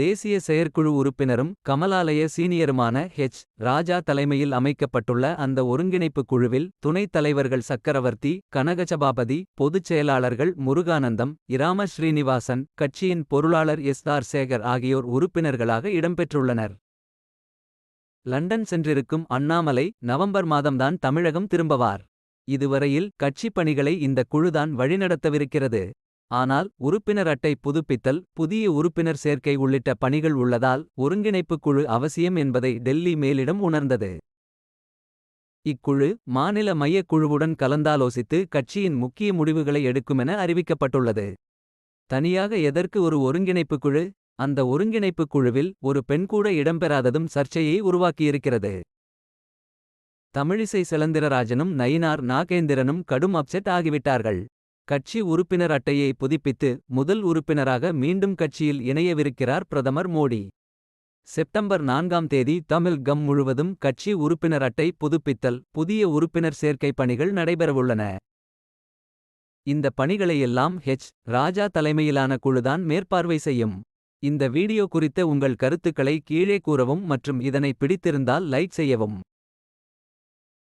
தேசிய செயற்குழு உறுப்பினரும் கமலாலய சீனியருமான ஹெச். ராஜா தலைமையில் அமைக்கப்பட்டுள்ள அந்த ஒருங்கிணைப்புக் குழுவில் துணைத் தலைவர்கள் சக்கரவர்த்தி கனகசபாபதி பொதுச் செயலாளர்கள் முருகானந்தம் இராம ஸ்ரீனிவாசன் கட்சியின் பொருளாளர் எஸ் ஆர் சேகர் ஆகியோர் உறுப்பினர்களாக இடம்பெற்றுள்ளனர். லண்டன் சென்றிருக்கும் அண்ணாமலை நவம்பர் மாதம்தான் தமிழகம் திரும்பவார். இதுவரையில் கட்சிப் பணிகளை இந்த குழுதான் வழிநடத்தவிருக்கிறது. ஆனால் உறுப்பினர் அட்டை புதுப்பித்தல் புதிய உறுப்பினர் சேர்க்கை உள்ளிட்ட பணிகள் உள்ளதால் ஒருங்கிணைப்புக் குழு அவசியம் என்பதை டெல்லி மேலிடம் உணர்ந்தது. இக்குழு மாநில மையக் குழுவுடன் கலந்தாலோசித்து கட்சியின் முக்கிய முடிவுகளை எடுக்குமென அறிவிக்கப்பட்டுள்ளது. தனியாக எதற்கு ஒரு ஒருங்கிணைப்புக் குழு அந்த ஒருங்கிணைப்புக் குழுவில் ஒரு பெண் கூட இடம்பெறாததும் சர்ச்சையை உருவாக்கியிருக்கிறது. தமிழிசை செலந்திரராஜனும் நயினார் நாகேந்திரனும் கடும் அப்செட் ஆகிவிட்டார்கள். கட்சி உறுப்பினர் அட்டையை புதுப்பித்து முதல் உறுப்பினராக மீண்டும் கட்சியில் இணையவிருக்கிறார் பிரதமர் மோடி. செப்டம்பர் நான்காம் தேதி தமிழ் கம் முழுவதும் கட்சி உறுப்பினர் அட்டை புதுப்பித்தல் புதிய உறுப்பினர் சேர்க்கை பணிகள் நடைபெறவுள்ளன. இந்த பணிகளையெல்லாம் ஹெச். ராஜா தலைமையிலான குழுதான் மேற்பார்வை செய்யும். இந்த வீடியோ குறித்த உங்கள் கருத்துக்களை கீழே கூறவும் மற்றும் இதனை பிடித்திருந்தால் லைக் செய்யவும்.